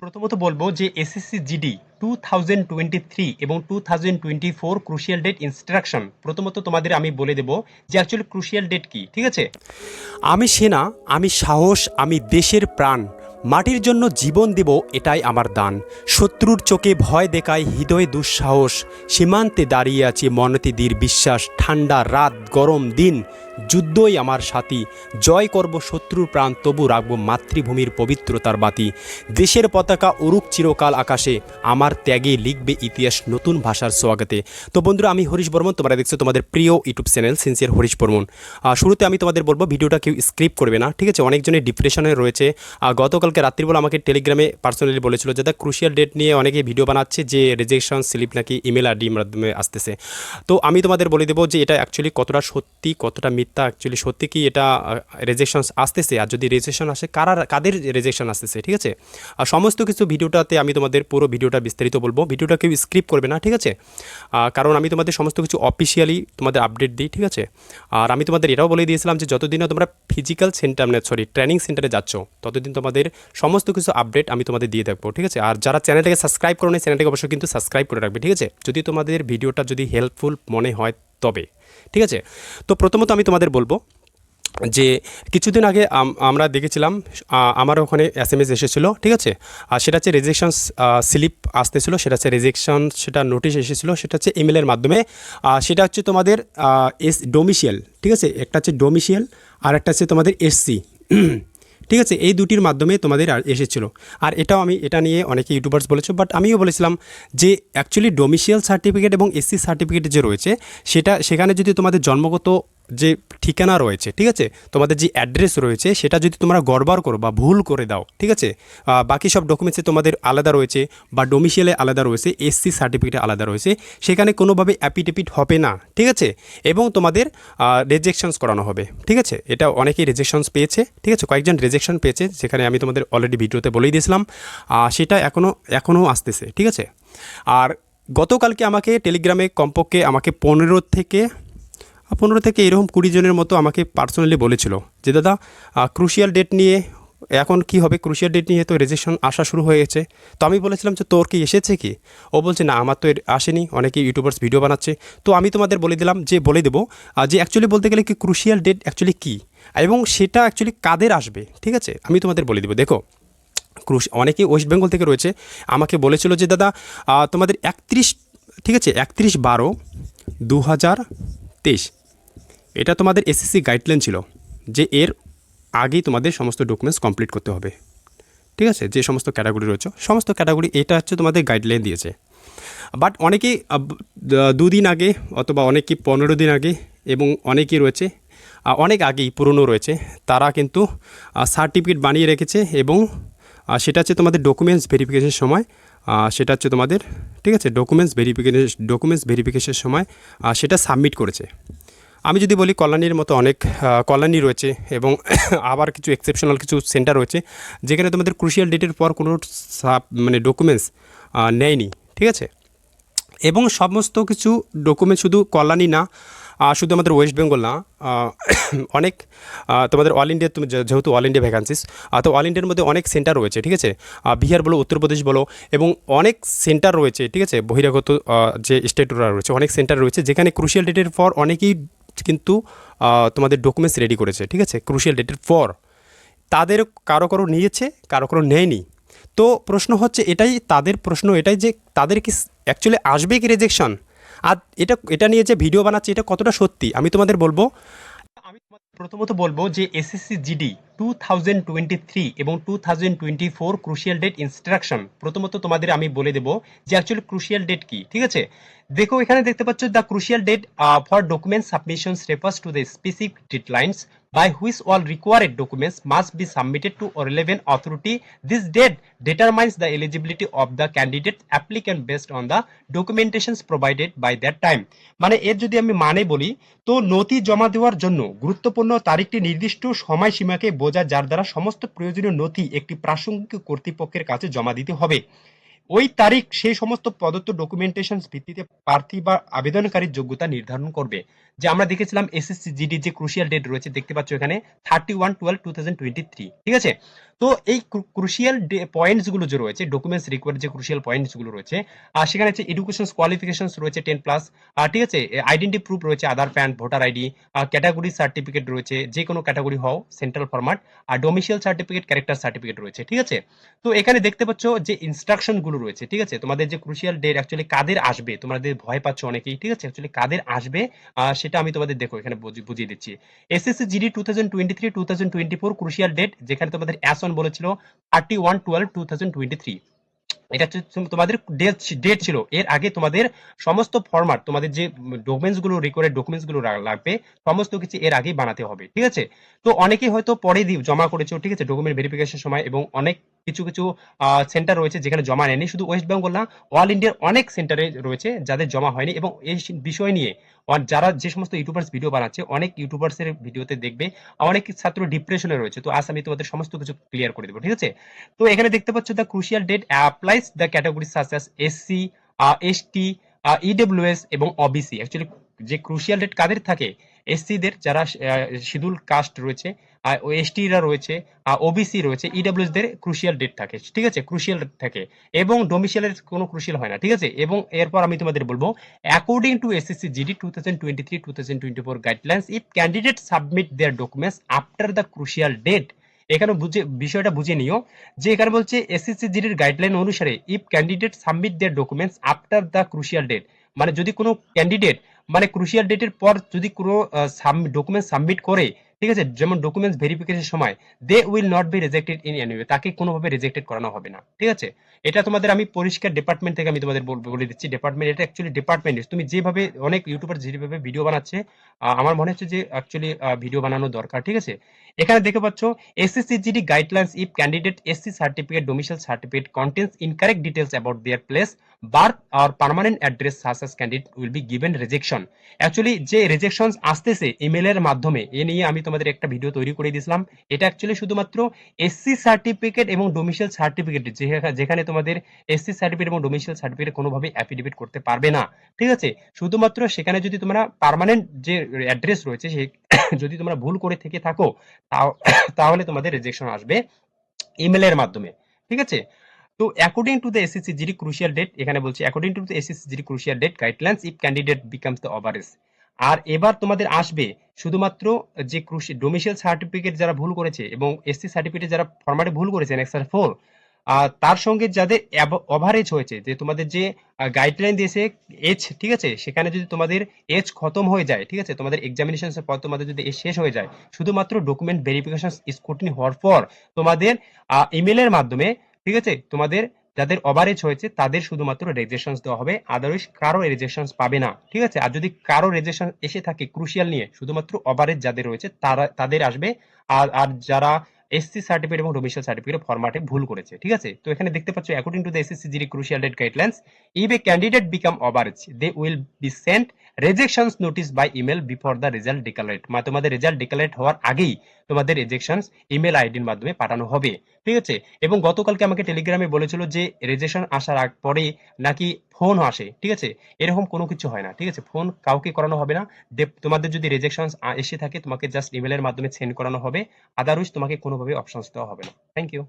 প্রথমত বলব যে SSC GD two thousand twenty three এবং two thousand twenty four crucial date instruction প্রথমত তোমাদের আমি বলে দেবো যে অ্যাকচুয়ালি ক্রুশিয়াল ডেট কি, ঠিক আছে? আমি সেনা, আমি সাহস, আমি দেশের প্রাণ। মাটির জন্য জীবন দেব এটাই আমার দান। শত্রুর চোখে ভয় দেখায় হৃদয়ে দুঃসাহস। সীমান্তে দাঁড়িয়ে আছি মনতে দীর বিশ্বাস। ঠান্ডা রাত, গরম দিন। যুদ্ধই আমার সাথী। জয় করব শত্রুর প্রাণ, তবু রাখব মাতৃভূমির পবিত্রতার বাতি। দেশের পতাকা উড়ুক চিরকাল আকাশে, আমার ত্যাগে লিখবে ইতিহাস নতুন ভাষার স্বাগতে তো বন্ধুরা, আমি হরিশ বর্মন, তোমরা দেখছ তোমাদের প্রিয় YouTube channel sincere Harish Barman. শুরুতে আমি তোমাদের বলব, ভিডিওটা কেউ স্ক্রিপ করবে না, ঠিক আছে? অনেকজনের ডিপ্রেশনে রয়েছে। গতকালকে রাত্রিবেলা আমাকে টেলিগ্রামে পার্সোনালি বলেছিল যে ক্রুশিয়াল ডেট নিয়ে অনেকে ভিডিও বানাচ্ছে যে, রেজেকশন, স্লিপ নাকি ইমেল আইডির মাধ্যমে আসতেছে। তো আমি তোমাদের বলে দেবো যে, এটা অ্যাকচুয়ালি কতটা সত্যি, কতটা মিথ্যা অ্যাকচুয়ালি সত্যি কি এটা রেজেকশন আসতেছে? আর যদি রেজেকশন আসে, কারা, কাদের রেজেকশন আসতেছে? ঠিক আছে? আর সমস্ত কিছু ভিডিওটাতে আমি তোমাদের পুরো ভিডিওটা বিস্তারিত বলব। ভিডিওটা কেউ স্ক্রিপ্ট করবে না, ঠিক আছে? কারণ আমি তোমাদের সমস্ত কিছু অফিসিয়ালি তোমাদের আপডেট দিই, ঠিক আছে? আর আমি তোমাদের এটাও বলে দিয়েছিলাম যে যতদিন তোমরা ফিজিক্যাল সেন্টার মানে সরি ট্রেনিং সেন্টারে যাচ্ছ, ততদিন তোমাদের সমস্ত কিছু আপডেট আমি তোমাদের দিয়ে থাকব ঠিক আছে? আর যারা চ্যানেলটাকে সাবস্ক্রাইব করো না চ্যানেলটাকে অবশ্যই কিন্তু সাবস্ক্রাইব করে রাখবে, ঠিক আছে? যদি তোমাদের ভিডিওটা যদি হেল্পফুল মনে হয়, তবে। ঠিক আছে? তো প্রথমত আমি তোমাদের বলব যে কিছুদিন আগে আমরা দেখেছিলাম আমার ওখানে এস এম এস এসেছিল, ঠিক আছে? আর সেটা হচ্ছে রেজেকশন স্লিপ আসতেছিলো, সেটা হচ্ছে রেজেকশন সেটা নোটিশ এসেছিল, সেটা হচ্ছে ইমেলের মাধ্যমে। সেটা হচ্ছে তোমাদের এস ডোমিশিয়াল ঠিক আছে? একটা হচ্ছে ডোমিশিয়াল আর একটা হচ্ছে তোমাদের এসসি ঠিক আছে, এই দুটির মাধ্যমে তোমাদের আর এসেছিল। আর এটাও আমি, এটা নিয়ে অনেকে ইউটিউবার্স বলেছ বাট আমিও বলেছিলাম যে অ্যাকচুয়ালি ডোমিশিয়াল সার্টিফিকেট এবং এসসি সার্টিফিকেট যে রয়েছে, সেটা, সেখানে যদি তোমাদের জন্মগত যে ঠিকানা রয়েছে, ঠিক আছে? তোমাদের যে অ্যাড্রেস রয়েছে, সেটা যদি তোমরা গড়বড় করো বা ভুল করে দাও, ঠিক আছে? বাকি সব ডকুমেন্টসে তোমাদের আলাদা রয়েছে বা ডোমিশিয়ালে আলাদা রয়েছে এসসি সার্টিফিকেটে আলাদা রয়েছে, সেখানে কোনোভাবে অ্যাপিটেপিট হবে না, ঠিক আছে? এবং তোমাদের রেজেকশনস করানো হবে, ঠিক আছে? এটা অনেকেই রেজেকশনস পেয়েছে, ঠিক আছে? কয়েকজন রেজেকশন পেয়েছে যেখানে আমি তোমাদের অলরেডি ভিডিওতে বলেই দিয়েছিলাম। সেটা এখনও এখনও আসতেছে, ঠিক আছে? আর গতকালকে আমাকে টেলিগ্রামে কমপক্ষে আমাকে পনেরো থেকে পনেরো থেকে এরকম কুড়ি জনের মতো আমাকে পার্সোনালি বলেছিল যে, দাদা ক্রুশিয়াল ডেট নিয়ে এখন কি হবে? ক্রুশিয়াল ডেট নিয়ে তো রেজিস্ট্রেশন আসা শুরু হয়ে গেছে তো আমি বলেছিলাম যে, তোর কি এসেছে কি? ও বলছে, না, আমার তো আসেনি। অনেকে ইউটিউবার্স ভিডিও বানাচ্ছে। তো আমি তোমাদের বলে দিলাম যে, বলে দেবো যে অ্যাকচুয়ালি বলতে গেলে কি ক্রুশিয়াল ডেট অ্যাকচুয়ালি কী? এবং সেটা অ্যাকচুয়ালি কাদের আসবে? ঠিক আছে? আমি তোমাদের বলে দেবো। দেখো, ক্রুশ, অনেকেই ওয়েস্ট বেঙ্গল থেকে রয়েছে। আমাকে বলেছিল যে, দাদা তোমাদের একত্রিশ, ঠিক আছে, একত্রিশ বারো দু হাজার তেইশ এটা তোমাদের এসএসসি গাইডলাইন ছিল যে এর আগেই তোমাদের সমস্ত ডকুমেন্টস কমপ্লিট করতে হবে। ঠিক আছে? যে সমস্ত ক্যাটাগরি রয়েছে, সমস্ত ক্যাটাগরি এটা হচ্ছে তোমাদের গাইডলাইন দিয়েছে। বাট অনেকেই দুদিন আগে অথবা অনেকেই পনেরো দিন আগে এবং অনেকেই রয়েছে অনেক আগেই পুরনো রয়েছে, তারা কিন্তু সার্টিফিকেট বানিয়ে রেখেছে এবং সেটা হচ্ছে তোমাদের ডকুমেন্টস ভেরিফিকেশনের সময় সেটা হচ্ছে তোমাদের, ঠিক আছে? ডকুমেন্টস ভেরিফিকেশন ডকুমেন্টস ভেরিফিকেশনের সময় সেটা সাবমিট করেছে। আমি যদি বলি কল্যাণীর মতো অনেক কল্যাণী রয়েছে এবং আবার কিছু এক্সেপশনাল কিছু সেন্টার রয়েছে, যেখানে তোমাদের ক্রুশিয়াল ডেটের পর কোনো সাব মানে ডকুমেন্টস নেয়নি, ঠিক আছে? এবং সমস্ত কিছু ডকুমেন্ট শুধু কল্যাণী না শুধু আমাদের ওয়েস্ট বেঙ্গল না অনেক তোমাদের অল ইন্ডিয়া তুমি যেহেতু অল ইন্ডিয়া ভ্যাকান্সিস তো অল ইন্ডিয়ার মধ্যে অনেক সেন্টার রয়েছে, ঠিক আছে? বিহার বলো উত্তরপ্রদেশ বলো, এবং অনেক সেন্টার রয়েছে, ঠিক আছে? বহিরাগত যে স্টেটরা রয়েছে, অনেক সেন্টার রয়েছে, যেখানে ক্রুশিয়াল ডেটের পর অনেকেই কিন্তু তোমাদের ডকুমেন্টস রেডি করেছে, ঠিক আছে? ক্রুশিয়াল ডেটের পর। তাদের কারও কারও নিয়েছে, কারও কারও নেয়নি। তো প্রশ্ন হচ্ছে এটাই, তাদের প্রশ্ন এটাই যে তাদের কি অ্যাকচুয়ালি আসবে কি রেজেকশন আর এটা এটা নিয়ে যে ভিডিও বানাচ্ছে, এটা কতটা সত্যি? আমি তোমাদের বলব, আমি প্রথমত বলব যে SSC GD two thousand twenty three এবং two thousand twenty four crucial date instruction প্রথমত তোমাদের আমি বলে দেবো যে অ্যাকচুয়ালি ক্রুশিয়াল ডেট কি, ঠিক আছে? দেখো, এখানে দেখতে পাচ্ছ the crucial date for document submission refers to the specific deadlines by which all required documents must be submitted to or relevant authority this date determines the eligibility of the candidate applicant based on the documentation provided by that time মানে এর যদি আমি মানে বলি, তো নথি জমা দেওয়ার জন্য গুরুত্বপূর্ণ তারিখটি নির্দিষ্ট সময়সীমাকে বোঝা যার দ্বারা সমস্ত প্রয়োজনীয় নথি একটি প্রাসঙ্গিক কর্তৃপক্ষের কাছে জমা দিতে হবে। ওই তারিখ সেই সমস্ত প্রদত্ত ডকুমেন্টেশন ভিত্তিতে প্রার্থী বা আবেদনকারীর যোগ্যতা নির্ধারণ করবে। যে আমরা দেখেছিলাম এসএসসি জিডি যে ক্রুশিয়াল ডেট রয়েছে দেখতে পাচ্ছ এখানে thirty one twelve two thousand twenty three ঠিক আছে? তো এই ক্রুশিয়াল পয়েন্টসগুলো যে রয়েছে ডকুমেন্টস রিকোয়ার্ড যে ক্রুশিয়াল পয়েন্টসগুলো রয়েছে আর সেখানে হচ্ছে এডুকেশন কোয়ালিফিকেশনস রয়েছে টেন প্লাস ঠিক আছে আইডেন্টি প্রুফ রয়েছে Aadhaar PAN voter ID category certificate রয়েছে যে কোনো ক্যাটাগরি হও সেন্ট্রাল ফরম্যাট আর ডোমিশিয়াল সার্টিফিকেট ক্যারেক্টার সার্টিফিকেট রয়েছে ঠিক আছে? তো এখানে দেখতে পাচ্ছ যে ইনস্ট্রাকশনগুলো রয়েছে ঠিক আছে? তোমাদের যে ক্রুশিয়াল ডেট অ্যাকচুয়ালি কাদের আসবে তোমাদের ভয় পাচ্ছ অনেকেই ঠিক আছে? অ্যাকচুয়ালি কাদের আসবে আহ, সেটা আমি তোমাদের দেখো, এখানে বুঝি- বুঝিয়ে দিচ্ছি। SSC GD two thousand twenty three two thousand twenty four crucial date যেখানে তোমাদের অ্যাস অন বলেছিল thirty one twelve two thousand twenty three এটা তোমাদের ডেট ছিল। এর আগে তোমাদের সমস্ত ফরম্যাট তোমাদের যে ডকুমেন্টসগুলো রেকর্ডেড ডকুমেন্টসগুলো লাগবে, সমস্ত কিছু এর আগেই বানাতে হবে, ঠিক আছে? তো অনেকে হয়তো পরে দিয়ে জমা করেছ, ঠিক আছে? ডকুমেন্ট ভেরিফিকেশন সময় এবং অনেক কিছু কিছু সেন্টার রয়েছে যেখানে জমা নেয়নি। শুধু ওয়েস্ট বেঙ্গল না অল ইন্ডিয়ার অনেক সেন্টারে রয়েছে যাদের জমা হয়নি এবং এই বিষয় নিয়ে যারা যে সমস্ত ইউটিউবার্স ভিডিও বানাচ্ছে, অনেক ইউটিউবার্স এর ভিডিওতে দেখবে, অনেক ছাত্র ডিপ্রেশনে রয়েছে। তো আজ আমি তোমাদের সমস্ত কিছু ক্লিয়ার করে দেবো, ঠিক আছে? তো এখানে দেখতে পাচ্ছ the crucial date applies the category as SC ST EWS এবং ওবিসি অ্যাকচুয়ালি যে ক্রুশিয়াল ডেট কাদের থাকে? এসসি দের যারা শিডিউল কাস্ট রয়েছে এসটি রা রয়েছে আর ওবিসি রয়েছে ইডব্লিউএস দের ক্রুশিয়াল ডেট থাকে। ঠিক আছে? ক্রুশিয়াল থাকে। এবং ডোমিশিয়ালের কোনো ক্রুশিয়াল হয় না। ঠিক আছে? এবং এরপর আমি তোমাদের বলব according to SSC GD two thousand twenty three two thousand twenty four guidelines if candidate submit their documents after the crucial date এখানে বুঝে, বিষয়টা বুঝে নিও যে এখানে বলছে এসএসসি জিডির গাইডলাইন অনুসারে if candidate submit their documents after the crucial date মানে যদি কোনো ক্যান্ডিডেট মানে ক্রুশিয়াল ডেটের পর যদি কোনো ডকুমেন্ট সাবমিট করে, ঠিক আছে, যেমন ডকুমেন্টস ভেরিফিকেশন সময় they will not be rejected in anyway তাকে কোনোভাবে রিজেক্টেড করানো হবে না, ঠিক আছে? এটা তোমাদের আমি পরিষ্কার ডিপার্টমেন্ট থেকে আমি তোমাদের বলে দিচ্ছি ডিপার্টমেন্ট এটা অ্যাকচুয়ালি ডিপার্টমেন্ট তুমি যেভাবে, অনেক ইউটিউবার যেভাবে ভিডিও বানাচ্ছে আমার মনে হচ্ছে যে অ্যাকচুয়ালি ভিডিও বানানো দরকার, ঠিক আছে? এখানে দেখতে পাচ্ছ SSC GD guidelines if candidate SC certificate domicile certificate contains incorrect details about their place birth or permanent address সাসাস candidate will be given rejection actually যে রিজেকশন আসতেছে ইমেলের মাধ্যমে, এ নিয়ে আমি তোমাদের একটা ভিডিও তৈরি করে দিয়েছিলাম। এটা অ্যাকচুয়ালি শুধুমাত্র এসসি সার্টিফিকেট এবং ডোমিসাইল সার্টিফিকেট যেখানে তোমাদের এসসি সার্টিফিকেট এবং ডোমিসাইল সার্টিফিকেট কোনোভাবে অ্যাফিডেভিট করতে পারবে না। ঠিক আছে? শুধুমাত্র সেখানে যদি তোমরা পার্মানেন্ট যে অ্যাড্রেস রয়েছে সে যদি তোমরা ভুল করে থেকে থাকো তাহলে তোমাদের রিজেকশন আসবে ইমেলের মাধ্যমে, ঠিক আছে? তো according to the SSC GD crucial date এখানে বলছি according to the SSC GD crucial date guidelines if candidate becomes the overage আর এবার তোমাদের আসবে শুধুমাত্র যে ক্রুশি ডোমিশিয়াল সার্টিফিকেট যারা ভুল করেছে এবং এসসি সার্টিফিকেট যারা ফরম্যাটে ভুল করেছে এক্সার ফোর তার সঙ্গে যাদের ওভারেজ হয়েছে, যে তোমাদের যে গাইডলাইন দিয়েছে এজ ঠিক আছে? সেখানে যদি তোমাদের এজ খতম হয়ে যায়, ঠিক আছে? তোমাদের এক্সামিনেশন পর তোমাদের যদি এজ শেষ হয়ে যায়, শুধুমাত্র ডকুমেন্ট ভেরিফিকেশন স্ক্রুটিনি হওয়ার পর তোমাদের ইমেলের মাধ্যমে, ঠিক আছে? তোমাদের যাদের ওভারেজ হয়েছে, তাদের শুধুমাত্র রেজিস্ট্রেশন দেওয়া হবে। আদারওয়াইজ কারও রেজিস্ট্রেশন পাবে না, ঠিক আছে? আর যদি কারও রেজিস্ট্রেশন এসে থাকে ক্রুশিয়াল নিয়ে, শুধুমাত্র ওভারেজ যাদের রয়েছে, তারা, তাদের আসবে। আর আর যারা এসসি সার্টিফিকেট এবং ডোমিসাইল সার্টিফিকেট ফরম্যাটে ভুল করেছে, ঠিক আছে? তো এখানে দেখতে পাচ্ছ according to the SSC GD crucial date guidelines if a candidate become overage they will be sent rejections notice by email before the result declared মানে তোমাদের রেজাল্ট ডিক্লারেট হওয়ার আগেই তোমাদের রেজেকশন ইমেল আইডির মাধ্যমে পাঠানো হবে, ঠিক আছে? এবং গতকালকে আমাকে টেলিগ্রামে বলেছিল যে রেজেকশন আসার আগ পরে নাকি ফোন আসে, ঠিক আছে? এরকম কোনো কিছু হয় না, ঠিক আছে? ফোন কাউকে করানো হবে না। তোমাদের যদি রেজেকশন এসে থাকে, তোমাকে জাস্ট ইমেলের মাধ্যমে সেন্ড করানো হবে। আদারওয়াইজ তোমাকে কোনোভাবে অপশনস দেওয়া হবে না। Thank you